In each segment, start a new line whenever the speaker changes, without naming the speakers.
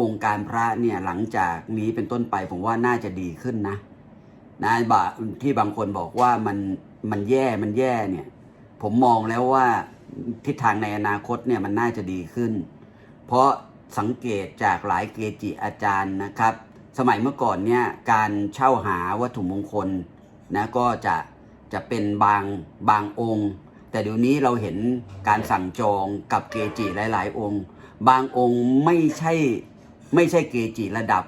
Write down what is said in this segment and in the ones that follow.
วงการพระเนี่ยหลังจากนี้เป็นต้นไปผมว่าน่าจะดีขึ้นนะนะบาที่บางคนบอกว่ามันมันแย่มันแย่เนี่ย ผมมองแล้วว่าทิศทางในอนาคตเนี่ยมันน่าจะดีขึ้น เพราะสังเกตจากหลายเกจิอาจารย์นะครับ สมัยเมื่อก่อนเนี่ยการเช่าหาวัตถุมงคลนะก็จะจะเป็นบางบางองค์ แต่เดี๋ยวนี้เราเห็นการสั่งจองกับเกจิหลาย ๆ องค์ บางองค์ไม่ใช่ ไม่ใช่เกจิระดับ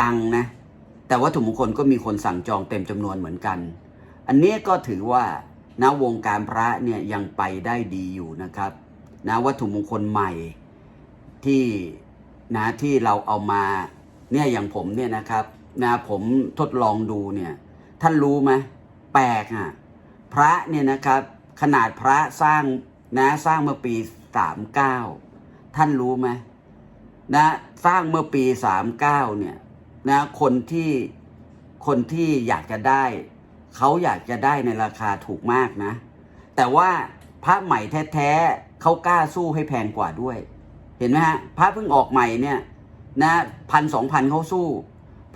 ดังนะ แต่วัตถุมงคลก็มีคนสั่งจองเต็มจำนวนเหมือนกัน อันนี้ก็ถือว่านะวงการพระเนี่ยยังไปได้ดีอยู่นะครับนะวัตถุมงคลใหม่ที่นะที่เราเอามาเนี่ยอย่างผมเนี่ยนะครับนะผมทดลองดูเนี่ยท่านรู้ไหมแปลกอะพระเนี่ยนะครับขนาดพระสร้างนะสร้างเมื่อปี 39 ท่านรู้ไหม นะสร้างเมื่อปี 39เนี่ยนะคนที่คนที่อยากจะได้ เขาอยากจะได้ในราคาถูกมากนะ แต่ว่าพระใหม่แท้ๆเขากล้าสู้ให้แพงกว่าด้วย เห็นไหมฮะพระเพิ่งออกใหม่เนี่ยนะพันสองพันเขาสู้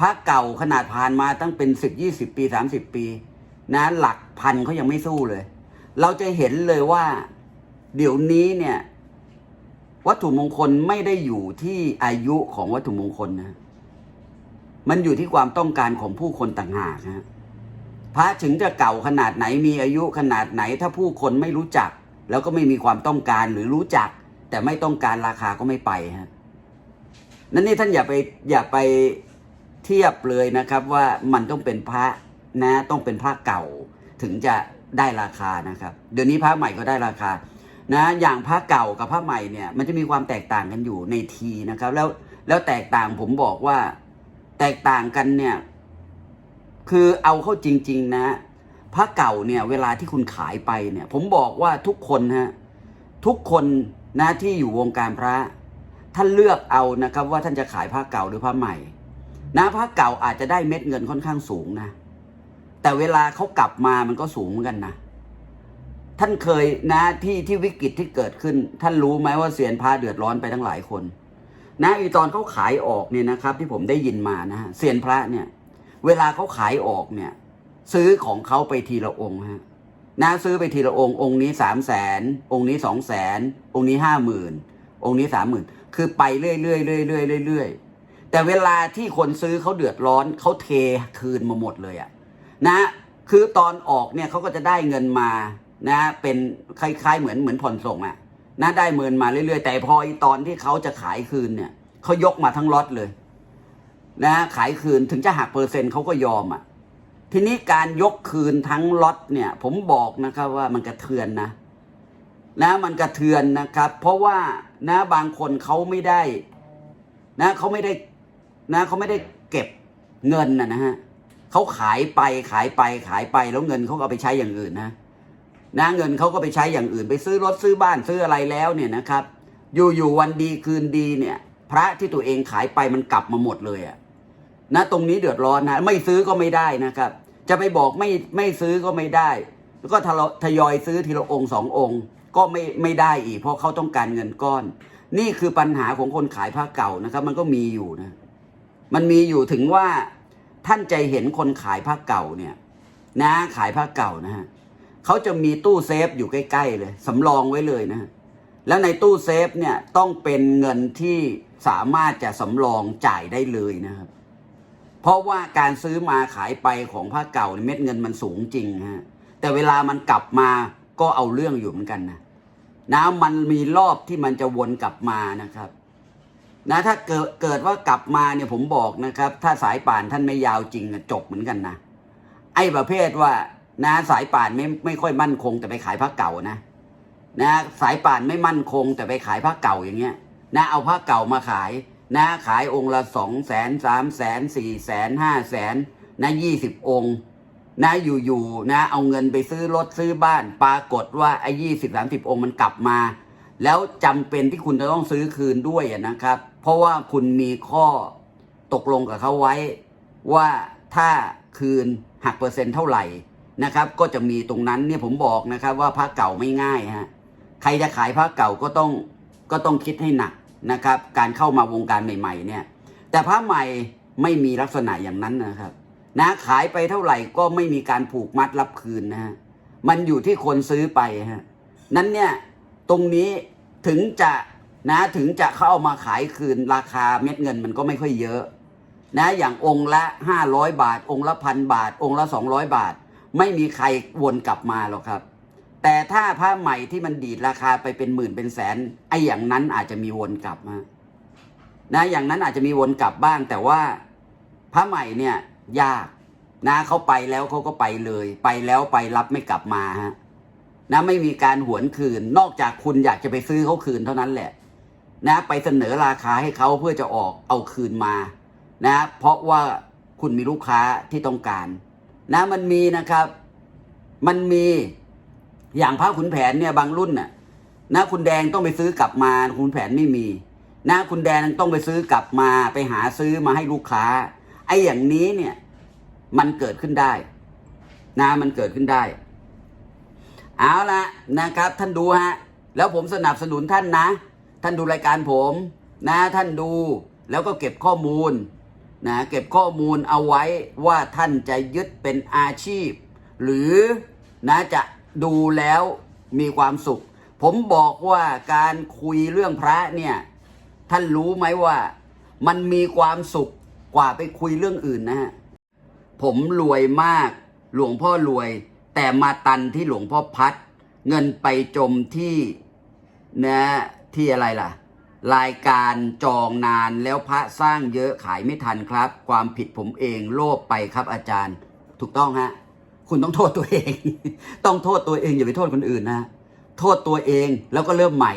พระเก่าขนาดผ่านมาตั้งเป็นสิบยี่สิบปีสามสิบปีนะหลักพันเขายังไม่สู้เลย เราจะเห็นเลยว่า เดี๋ยวนี้เนี่ย วัตถุมงคลไม่ได้อยู่ที่อายุของวัตถุมงคลนะ มันอยู่ที่ความต้องการของผู้คนต่างหากนะพระถึงจะเก่าขนาดไหนมีอายุขนาดไหน ถ้าผู้คนไม่รู้จัก แล้วก็ไม่มีความต้องการหรือรู้จัก แต่ไม่ต้องการราคาก็ไม่ไปฮะนั่นนี่ท่านอย่าไปอย่าไปเทียบเลยนะครับว่ามันต้องเป็นพระนะต้องเป็นพระเก่าถึงจะได้ราคานะครับ เดี๋ยวนี้พระใหม่ก็ได้ราคา นะอย่างพระเก่ากับพระใหม่เนี่ย มันจะมีความแตกต่างกันอยู่ในทีนะครับ แล้วแล้วแตกต่างผมบอกว่าแตกต่างกันเนี่ย คือเอาเข้าจริง ๆ นะพระเก่าเนี่ย เวลาที่คุณขายไปเนี่ย ผมบอกว่าทุกคนฮะทุกคนนะที่อยู่วงการพระ ท่านเลือกเอานะครับ ว่าท่านจะขายพระเก่าหรือพระใหม่ นะพระเก่าอาจจะได้เม็ดเงินค่อนข้างสูงนะแต่เวลาเขากลับมามันก็สูงเหมือนกันนะ ท่านเคยนะที่ที่วิกฤตที่เกิดขึ้น ท่านรู้ไหมว่าเสียนพระเดือดร้อนไปทั้งหลายคน นะอีตอนเขาขายออกเนี่ยนะครับ ที่ผมได้ยินมานะฮะเสียนพระเนี่ย เวลาเขาขายออกเนี่ย ซื้อของเขาไปทีละองค์ฮะนะซื้อไปทีละองค์องค์นี้สามแสนองค์นี้สองแสนองค์นี้ห้าหมื่นองค์นี้สามหมื่นคือไปเรื่อยๆเรื่อยๆเรื่อยๆเรื่อยๆแต่เวลาที่คนซื้อเขาเดือดร้อนเขาเทคืนมาหมดเลยอะนะคือตอนออกเนี่ยเขาก็จะได้เงินมา นะเป็นคล้าย ๆ เหมือนเหมือนผ่อนส่งอะนะได้เงินมาเรื่อยๆ แต่พอตอนที่เขาจะขายคืนเนี่ยเขายกมาทั้งล็อตเลย นะขายคืนถึงจะหักเปอร์เซ็นต์เขาก็ยอมอะทีนี้การยกคืนทั้งล็อตเนี่ย ผมบอกนะครับว่ามันกระเทือนนะนะมันกระเทือนนะครับ เพราะว่านะบางคนเขาไม่ได้ นะเขาไม่ได้นะเขาไม่ได้เก็บเงินนะนะฮะเขาขายไปขายไปขายไปแล้วเงินเขาก็เอาไปใช้อย่างอื่นนะ นะเงินเขาก็ไปใช้อย่างอื่นไปซื้อรถซื้อบ้านซื้ออะไรแล้วเนี่ยนะครับ อยู่อยู่วันดีคืนดีเนี่ย พระที่ตัวเองขายไปมันกลับมาหมดเลยอะนะตรงนี้เดือดร้อนนะไม่ซื้อก็ไม่ได้นะครับ จะไปบอกไม่ไม่ซื้อก็ไม่ได้ แล้วก็ทะลาะทยอยซื้อทีละองค์สององค์ ก็ไม่ไม่ได้อีก เพราะเขาต้องการเงินก้อน นี่คือปัญหาของคนขายผ้าเก่านะครับ มันก็มีอยู่นะ มันมีอยู่ถึงว่าท่านใจเห็นคนขายผ้าเก่าเนี่ย นะขายผ้าเก่านะฮะ เขาจะมีตู้เซฟอยู่ใกล้ๆเลยสำรองไว้เลยนะ แล้วในตู้เซฟเนี่ยต้องเป็นเงินที่สามารถจะสำรองจ่ายได้เลยนะครับ เพราะว่าการซื้อมาขายไปของผ้าเก่าเม็ดเงินมันสูงจริงฮะแต่เวลามันกลับมาก็เอาเรื่องอยู่เหมือนกันนะนะมันมีรอบที่มันจะวนกลับมานะครับ นะถ้าเกิดเกิดว่ากลับมาเนี่ยผมบอกนะครับ ถ้าสายป่านท่านไม่ยาวจริงจบเหมือนกันนะไอ้ประเภทว่า นะสายป่านไม่ไม่ค่อยมั่นคงแต่ไปขายผ้าเก่านะนะสายป่านไม่มั่นคงแต่ไปขายผ้าเก่าอย่างเงี้ยนะเอาผ้าเก่ามาขายนะขายองค์ละสองแสนสามแสนสี่แสนห้าแสนนะยี่สิบองค์นะอยู่ๆนะเอาเงินไปซื้อรถซื้อบ้าน ปรากฏว่าไอ้ยี่สิบสามสิบองค์มันกลับมา แล้วจำเป็นที่คุณจะต้องซื้อคืนด้วยนะครับ เพราะว่าคุณมีข้อตกลงกับเขาไว้ ว่าถ้าคืนหักเปอร์เซ็นต์เท่าไหร่ นะครับ ก็จะมีตรงนั้นเนี่ยผมบอกนะครับว่าพระเก่าไม่ง่ายฮะใครจะขายผ้าเก่าก็ต้องก็ต้องคิดให้หนักนะครับ การเข้ามาวงการใหม่ๆ เนี่ย แต่พระใหม่ไม่มีลักษณะอย่างนั้นนะครับนะขายไปเท่าไหร่ก็ไม่มีการผูกมัดรับคืนนะฮะมันอยู่ที่คนซื้อไปฮะนั้นเนี่ยตรงนี้ถึงจะนะถึงจะเขาเอามาขายคืนราคาเม็ดเงินมันก็ไม่ค่อยเยอะ นะอย่างองค์ละ 500 บาท องค์ละพันบาท องค์ละ 200 บาท ไม่มีใครวนกลับมาหรอกครับ แต่ถ้าผ้าใหม่ที่มันดีดราคาไปเป็นหมื่นเป็นแสนไอ้อย่างนั้นอาจจะมีวนกลับมานะอย่างนั้นอาจจะมีวนกลับบ้าง แต่ว่าผ้าใหม่เนี่ย ยากนะเขาไปแล้วเขาก็ไปเลย ไปแล้วไปรับไม่กลับมาฮะนะไม่มีการหวนคืน นอกจากคุณอยากจะไปซื้อเขาคืนเท่านั้นแหละ นะ ไปเสนอราคาให้เขาเพื่อจะออกเอาคืนมา นะ เพราะว่าคุณมีลูกค้าที่ต้องการ นะมันมีนะครับ มันมีอย่างพระขุนแผนเนี่ยบางรุ่นน่ะนะคุณแดงต้องไปซื้อกลับมาคุณแผนไม่มีนะคุณแดงต้องไปซื้อกลับมาไปหาซื้อมาให้ลูกค้าไอ้อย่างนี้เนี่ยมันเกิดขึ้นได้นะมันเกิดขึ้นได้ เอาละนะครับ ท่านดูฮะแล้วผมสนับสนุนท่านนะ ท่านดูรายการผม นะท่านดูแล้วก็เก็บข้อมูล นะเก็บข้อมูลเอาไว้ว่าท่านจะยึดเป็นอาชีพ หรือนะจะดูแล้วมีความสุข ผมบอกว่าการคุยเรื่องพระเนี่ยท่านรู้ไหมว่ามันมีความสุขกว่าไปคุยเรื่องอื่นนะฮะผมรวยมากหลวงพ่อรวย แต่มาตันที่หลวงพ่อพัด เงินไปจมที่นะที่อะไรล่ะ รายการจองนานแล้วพระสร้างเยอะขายไม่ทันครับ ความผิดผมเองโลภไปครับอาจารย์ ถูกต้องฮะ คุณต้องโทษตัวเอง ต้องโทษตัวเองอย่าไปโทษคนอื่นนะ โทษตัวเองแล้วก็เริ่มใหม่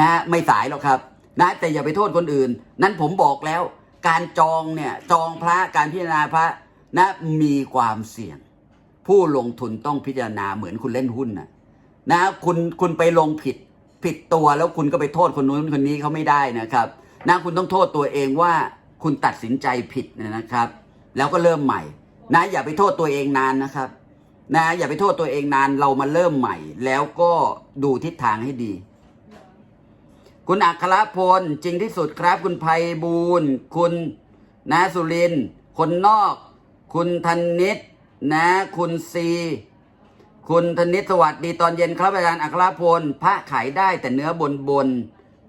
นะไม่สายหรอกครับ นะแต่อย่าไปโทษคนอื่น นั้นผมบอกแล้ว การจองเนี่ยจองพระการพิจารณาพระนะมีความเสี่ยง ผู้ลงทุนต้องพิจารณาเหมือนคุณเล่นหุ้นนะนะคุณคุณไปลงผิด ผิดตัวแล้วคุณก็ไปโทษคนนู้นคนนี้เขาไม่ได้นะครับนะคุณต้องโทษตัวเองว่าคุณตัดสินใจผิดนะครับ แล้วก็เริ่มใหม่ นะ อย่าไปโทษตัวเองนานนะครับ นะ อย่าไปโทษตัวเองนานเรามาเริ่มใหม่ แล้วก็ดูทิศทางให้ดี คุณอัครพลจริงที่สุดครับ คุณไพบูลย์คุณนะสุรินทร์คนนอก คุณธนิตนะ คุณซี คุณธนิตสวัสดีตอนเย็นครับอาจารย์อัครพลพระขายได้แต่เนื้อบนบน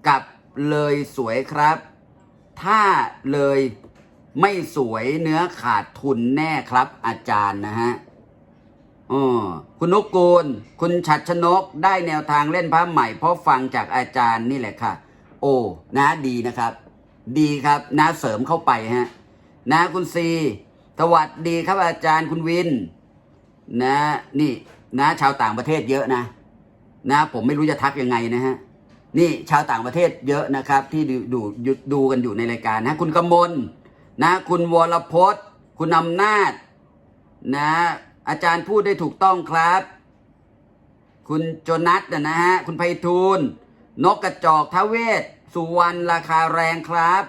กับเลยสวยครับ ถ้าเลยไม่สวยเนื้อขาดทุนแน่ครับ อาจารย์นะฮะอ๋อคุณนกกูล คุณฉัดชนกได้แนวทางเล่นพระใหม่เพราะฟังจากอาจารย์นี่แหละค่ะ โอ้นะดีนะครับ ดีครับนะเสริมเข้าไปฮะ นะคุณซีสวัสดีครับอาจารย์คุณวิน นะนี่ นะ ชาวต่างประเทศเยอะนะ นะ ผมไม่รู้จะทักยังไงนะฮะนี่ชาวต่างประเทศเยอะนะครับ ที่ดูดูดูดูกันอยู่ในรายการนะ คุณกมลนะ คุณวรพจน์ คุณอำนาจ นะ อาจารย์พูดได้ถูกต้องครับ คุณโจนัสนะนะฮะคุณไพฑูรย์นกกระจอกทเวศสุวรรณราคาแรงครับ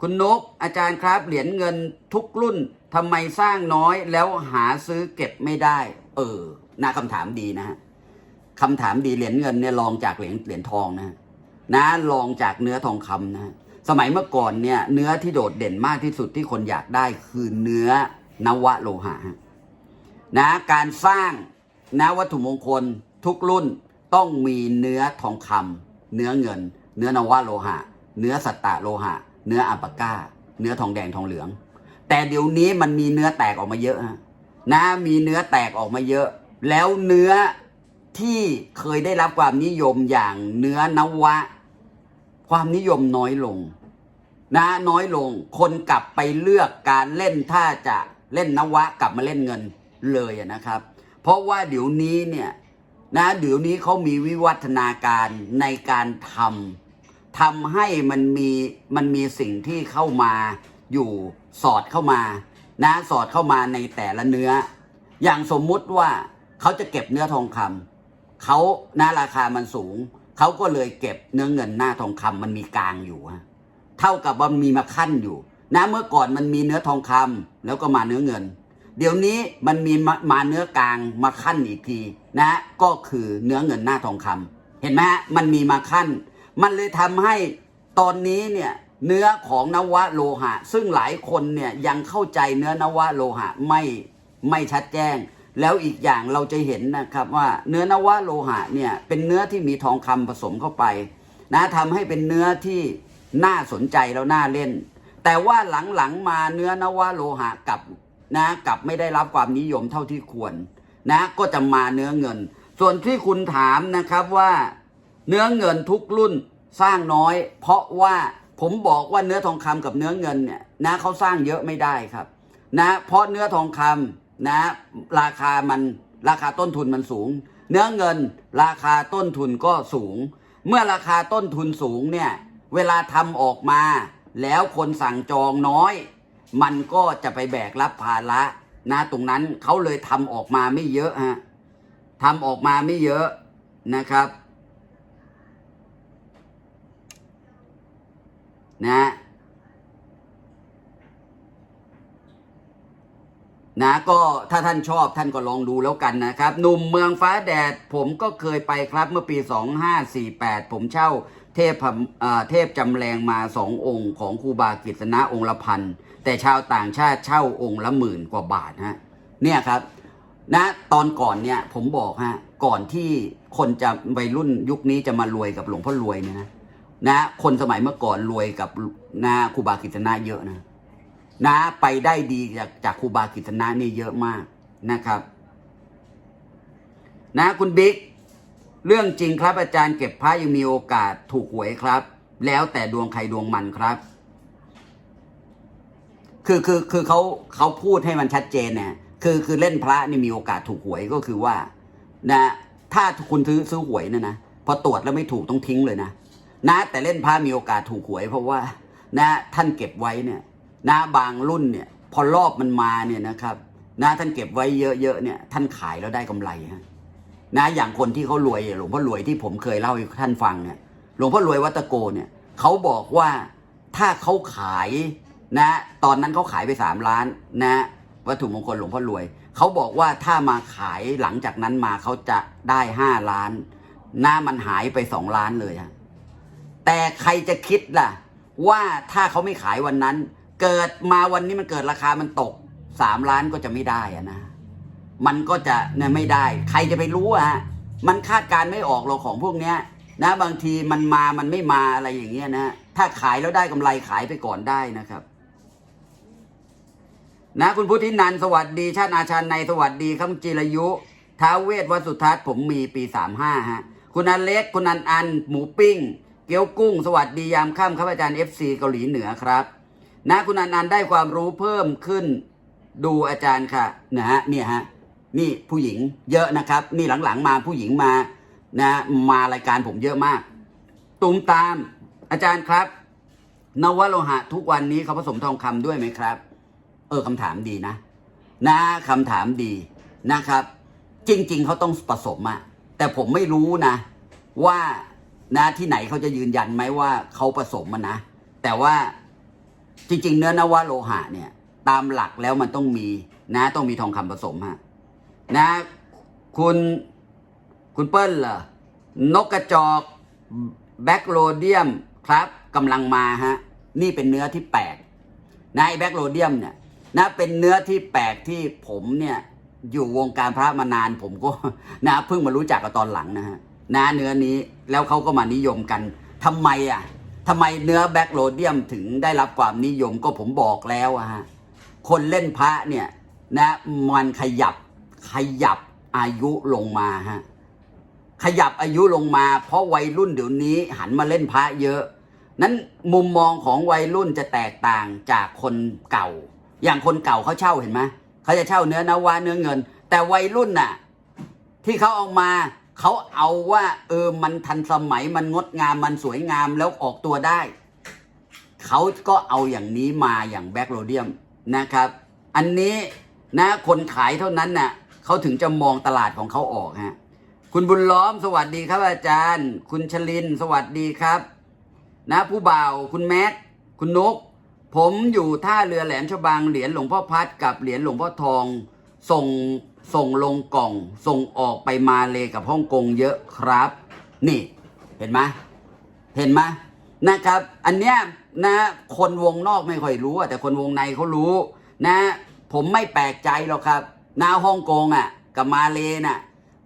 คุณนกอาจารย์ครับเหรียญเงินทุกรุ่นทำไมสร้างน้อยแล้วหาซื้อเก็บไม่ได้ เออ น่าคำถามดีนะฮะคำถามดีเหรียญเงินเนี่ยลองจากเหรียญเหรียญทองนะฮะนะลองจากเนื้อทองคำนะฮะสมัยเมื่อก่อนเนี่ยเนื้อที่โดดเด่นมากที่สุดที่คนอยากได้คือเนื้อนวโลหะนะการสร้างนะวัตถุมงคลทุกรุ่นต้องมีเนื้อทองคำเนื้อเงิน เนื้อนวโลหะ เนื้อสัตตะโลหะ เนื้ออัปปาก้า เนื้อทองแดงทองเหลือง แต่เดี๋ยวนี้มันมีเนื้อแตกออกมาเยอะนะมีเนื้อแตกออกมาเยอะ แล้วเนื้อที่เคยได้รับความนิยมอย่างเนื้อนวะ ความนิยมน้อยลง นะน้อยลง คนกลับไปเลือกการเล่นถ้าจะเล่นนวะกลับมาเล่นเงินเลยนะครับ เพราะว่าเดี๋ยวนี้เนี่ยนะเดี๋ยวนี้เขามีวิวัฒนาการในการทำทำให้มันมีมันมีสิ่งที่เข้ามาอยู่สอดเข้ามา นะสอดเข้ามาในแต่ละเนื้อ อย่างสมมุติว่า เขาจะเก็บเนื้อทองคำเขาหนะราคามันสูง เขาก็เลยเก็บเนื้อเงินหน้าทองคำมันมีกลางอยู่ฮะเท่ากับว่ามีมาขั้นอยู่นะเมื่อก่อนมันมีเนื้อทองคำแล้วก็มาเนื้อเงิน เดี๋ยวนี้มันมีมามาเนื้อกลางมาขั้นอีกทีนะก็คือเนื้อเงินหน้าทองคำเห็นไหมฮะมันมีมาขั้น มันเลยทำให้ตอนนี้เนี่ยเนื้อของนวะโลหะ ซึ่งหลายคนเนี่ยยังเข้าใจเนื้อนวะโลหะไม่ไม่ชัดแจ้ง แล้วอีกอย่างเราจะเห็นนะครับว่าเนื้อนวโลหะเนี่ยเป็นเนื้อที่มีทองคำผสมเข้าไป นะทำให้เป็นเนื้อที่น่าสนใจแล้วน่าเล่น แต่ว่าหลังๆมาเนื้อนวโลหะกับนะกับไม่ได้รับความนิยมเท่าที่ควร นะก็จะมาเนื้อเงิน ส่วนที่คุณถามนะครับว่า เนื้อเงินทุกรุ่นสร้างน้อย เพราะว่าผมบอกว่าเนื้อทองคำกับเนื้อเงินเนี่ยนะเขาสร้างเยอะไม่ได้ครับ นะเพราะเนื้อทองคำ นะราคามันราคาต้นทุนมันสูง เนื้อเงินราคาต้นทุนก็สูง เมื่อราคาต้นทุนสูงเนี่ยเวลาทำออกมา แล้วคนสั่งจองน้อย มันก็จะไปแบกรับภาระนะตรงนั้นเขาเลยทำออกมาไม่เยอะฮะทำออกมาไม่เยอะนะครับ นะ นะก็ถ้าท่านชอบท่านก็ลองดูแล้วกันนะครับหนุ่มเมืองฟ้าแดดผมก็เคยไปครับเมื่อปี 2548 ผมเช่าเทพพะเอ่อเทพจำแรงมาสององค์ของครูบากิษณะองค์ละพันแต่ชาวต่างชาติเช่าองค์ละหมื่นกว่าบาทฮะเนี่ยครับนะตอนก่อนเนี่ยผมบอกฮะก่อนที่คนจะวัยรุ่นยุคนี้จะมารวยกับหลวงพ่อรวยเนี่ยนะนะคนสมัยเมื่อก่อนรวยกับนะครูบากิษณะเยอะนะ นะ ไปได้ดีจากจากครูบากิษณะนี่เยอะมากนะครับ นะคุณบิ๊กเรื่องจริงครับอาจารย์เก็บพระยังมีโอกาสถูกหวยครับ แล้วแต่ดวงใครดวงมันครับ คือคือคือเขาเขาพูดให้มันชัดเจนเนี่ยคือคือเล่นพระนี่มีโอกาสถูกหวยก็คือว่า นะ ถ้าคุณซื้อซื้อหวยเนี่ยนะพอตรวจแล้วไม่ถูกต้องทิ้งเลยนะนะ แต่เล่นพระมีโอกาสถูกหวย เพราะว่า นะ ท่านเก็บไว้เนี่ย นะบางรุ่นเนี่ยพอรอบมันมาเนี่ยนะครับนะท่านเก็บไว้เยอะๆเนี่ยท่านขายแล้วได้กำไรฮะนะอย่างคนที่เขารวยหลวงพ่อรวยที่ผมเคยเล่าให้ท่านฟังเนี่ยหลวงพ่อรวยวัตโกเนี่ยเขาบอกว่าถ้าเขาขายนะตอนนั้นเขาขายไปสามล้านนะวัตถุมงคลหลวงพ่อรวยเขาบอกว่าถ้ามาขายหลังจากนั้นมาเขาจะได้ห้าล้านหน้ามันหายไปสองล้านเลยฮะแต่ใครจะคิดล่ะ ว่าถ้าเขาไม่ขายวันนั้น เกิดมาวันนี้มันเกิดราคามันตกสามล้านก็จะไม่ได้อะนะมันก็จะเนี่ยไม่ได้ ใครจะไปรู้อะฮะมันคาดการณ์ไม่ออกหรอกของพวกเนี้ย นะบางทีมันมามันไม่มาอะไรอย่างเงี้ยนะถ้าขายแล้วได้กำไรขายไปก่อนได้นะครับ นะคุณพุทธินันสวัสดี ชาติอาชาในสวัสดีครับจิรยุท้าเวทวัสุทัศน์ผมมีปีสามห้าฮะคุณอันเล็กคุณอันอัน หมูปิ้ง เกี๊ยวกุ้ง สวัสดียามค่ำครับอาจารย์เอฟซีเกาหลีเหนือครับ นะคุณอนันอันได้ความรู้เพิ่มขึ้น ดูอาจารย์ค่ะนะฮะเนี่ยฮะนี่ผู้หญิงเยอะนะครับ นี่หลังๆมาผู้หญิงมานะมารายการผมเยอะมากตุมตาม อาจารย์ครับ นวโลหะทุกวันนี้เขาผสมทองคำด้วยไหมครับ เออคำถามดีนะ นะคำถามดีนะครับ จริง ๆเขาต้องผสมอะแต่ผมไม่รู้นะ ว่านะที่ไหนเขาจะยืนยันไหมว่าเขาผสมมันนะ แต่ว่า จริงๆ เนื้อนวโลหะเนี่ย ตามหลักแล้วมันต้องมีนะ ต้องมีทองคำผสมฮะนะ คุณคุณเปิ้ลเหรอนกกระจอกแบ็กโรเดียมครับกำลังมาฮะนี่เป็นเนื้อที่แปลกนะไอแบ็กโรเดียมเนี่ยนะเป็นเนื้อที่แปลกที่ผมเนี่ยอยู่วงการพระมานานผมก็นะเพิ่งมารู้จักกับตอนหลังนะฮะนะเนื้อนี้แล้วเขาก็มานิยมกันทำไมอะ ทำไมเนื้อแบ็กโรเดียมถึงได้รับความนิยมก็ผมบอกแล้วอะฮะคนเล่นพระเนี่ยนะมันขยับขยับอายุลงมาฮะขยับอายุลงมา เพราะวัยรุ่นเดี๋ยวนี้หันมาเล่นพระเยอะ นั้นมุมมองของวัยรุ่นจะแตกต่างจากคนเก่า อย่างคนเก่าเขาเช่าเห็นไหมเขาจะเช่าเนื้อนวะเนื้อเงิน แต่วัยรุ่นน่ะ ที่เขาเอามา เขาเอาว่า เออมันทันสมัยมันงดงามมันสวยงามแล้วออกตัวได้ เขาก็เอาอย่างนี้มาอย่างแบ็กโรเดียมนะครับ อันนี้นะคนขายเท่านั้นน่ะเขาถึงจะมองตลาดของเขาออกฮะคุณบุญล้อมสวัสดีครับอาจารย์ คุณชลินสวัสดีครับ นะผู้บ่าวคุณแม็กคุณนก ผมอยู่ท่าเรือแหลมฉบังเหรียญหลวงพ่อพัดกับเหรียญหลวงพ่อทองส่ง ส่งลงกล่อง ส่งออกไปมาเลกับฮ่องกงเยอะครับ นี่ เห็นไหมเห็นไหมนะครับ อันเนี้ยนะ คนวงนอกไม่ค่อยรู้แต่คนวงในเขารู้ นะ ผมไม่แปลกใจหรอกครับนาฮ่องกงอะ กับมาเลน่ะ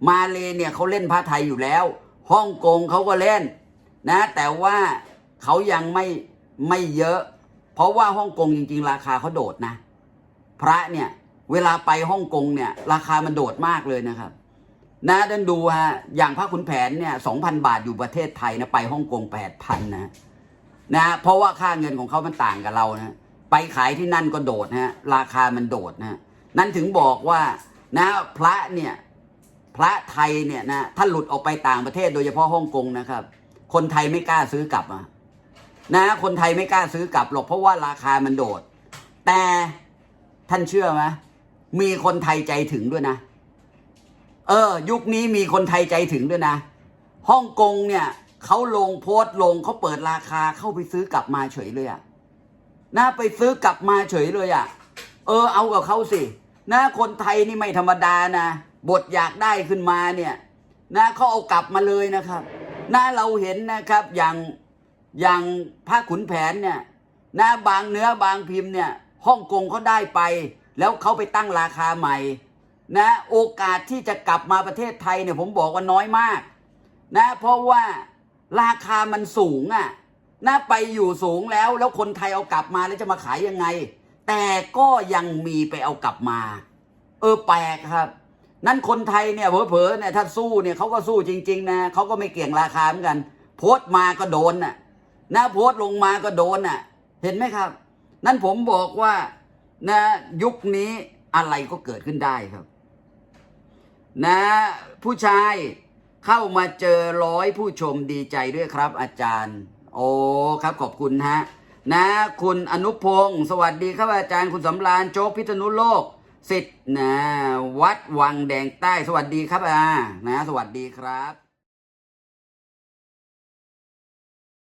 มาเลเนี่ยเขาเล่นผ้าไทยอยู่แล้วฮ่องกงเขาก็เล่น นะ แต่ว่าเขายังไม่ไม่เยอะ เพราะว่าฮ่องกงจริง ๆ ราคาเขาโดดนะ พระเนี่ย เวลาไปฮ่องกงเนี่ย ราคามันโดดมากเลยนะครับ นะดันดูฮะอย่างพระขุนแผนเนี่ยสองพันบาทอยู่ประเทศไทยนะไปฮ่องกงแปดพันนะนะเพราะว่าค่าเงินของเขามันต่างกับเรานะไปขายที่นั่นก็โดดนะราคามันโดดนะนั่นถึงบอกว่านะพระเนี่ยพระไทยเนี่ยนะถ้าหลุดออกไปต่างประเทศโดยเฉพาะฮ่องกงนะครับ คนไทยไม่กล้าซื้อกลับอะนะคนไทยไม่กล้าซื้อกลับหรอกเพราะว่าราคามันโดด แต่ท่านเชื่อไหม มีคนไทยใจถึงด้วยนะ เออ ยุคนี้มีคนไทยใจถึงด้วยนะฮ่องกงเนี่ยเขาลงโพสต์ลงเขาเปิดราคาเข้าไปซื้อกลับมาเฉยเลยอะนะไปซื้อกลับมาเฉยเลยอะเออ เอากับเขาสินะคนไทยนี่ไม่ธรรมดานะบทอยากได้ขึ้นมาเนี่ยนะเขาเอากลับมาเลยนะครับนะเราเห็นนะครับอย่างอย่างพระขุนแผนเนี่ยนะบางเนื้อบางพิมพ์เนี่ยฮ่องกงเขาได้ไป แล้วเขาไปตั้งราคาใหม่นะโอกาสที่จะกลับมาประเทศไทยเนี่ยผมบอกว่าน้อยมากนะเพราะว่าราคามันสูงอะ่ะนะไปอยู่สูงแล้วแล้วคนไทยเอากลับมาแล้วจะมาขายยังไง แต่ก็ยังมีไปเอากลับมา เออแปลกครับ นั่นคนไทยเนี่ยเผลอๆเนี่ยถ้าสู้เนี่ยเขาก็สู้จริง ๆ นะเขาก็ไม่เกี่ยงราคาเหมือนกัน โพสต์มาก็โดนน่ะนะโพสต์ลงมาก็โดนน่ะ เห็นไหมครับ นั่นผมบอกว่า นะยุคนี้อะไรก็เกิดขึ้นได้ครับ นะ ผู้ชายเข้ามาเจอร้อยผู้ชมดีใจด้วยครับ อาจารย์ โอ้ครับขอบคุณฮะ นะ คุณอนุพงศ์สวัสดีครับอาจารย์คุณสำราญโจ๊กพิษณุโลกสิทธิ์นะ วัดวังแดงใต้สวัสดีครับอานะ สวัสดีครับ